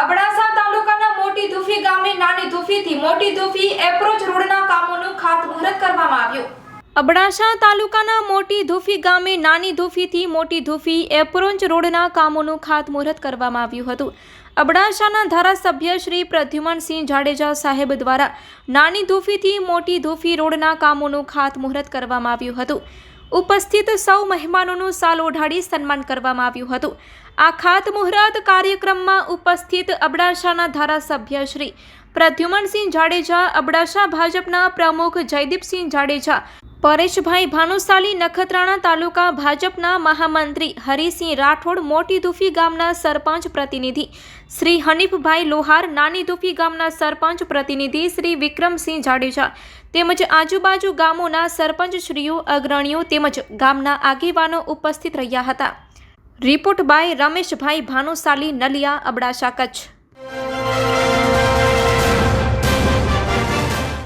અબડાસા તાલુકાના મોટી ધુફી ગામે નાની ધુફીથી મોટી ધુફી એપ્રોચ રોડના કામોનું ખાતમુહૂર્ત કરવામાં આવ્યું. અબડાસા તાલુકાના મોટી ધુફી ગામે નાની ધુફીથી મોટી ધુફી એપ્રોચ રોડના કામોનું ખાતમુહૂર્ત કરવામાં આવ્યું હતું. અબડાસાના ધારાસભ્ય શ્રી પ્રદ્યુમનસિંહ જાડેજા સાહેબ દ્વારા નાની ધુફીથી મોટી ધુફી રોડના કામોનું ખાતમુહૂર્ત કરવામાં આવ્યું હતું. ઉપસ્થિત સૌ મહેમાનોનું સાલ ઓઢાડી સન્માન કરવામાં આવ્યું હતું. આ ખાતમુહૂર્ત કાર્યક્રમમાં ઉપસ્થિત અબડાસાના ધારાસભ્ય શ્રી પ્રદ્યુમનસિંહ જાડેજા, અબડાસા ભાજપના પ્રમુખ જયદીપસિંહ જાડેજા પરેશભાઈ ભાનુશાલી નખત્રાણા તાલુકા ભાજપના મહામંત્રી હરિસિંહ રાઠોડ મોટી દુફી ગામના સરપંચ પ્રતિનિધિ. શ્રી હનીફભાઈ લોહાર નાની દુફી ગામના સરપંચ પ્રતિનિધિ શ્રી વિક્રમસિંહ જાડેજા તેમજ આજુબાજુ ગામોના સરપંચશ્રીઓ, અગ્રણીઓ તેમજ ગામના આગેવાનો ઉપસ્થિત રહ્યા હતા. Report by Rameshbhai Bhanushali Naliya, Abdasa, Kutch.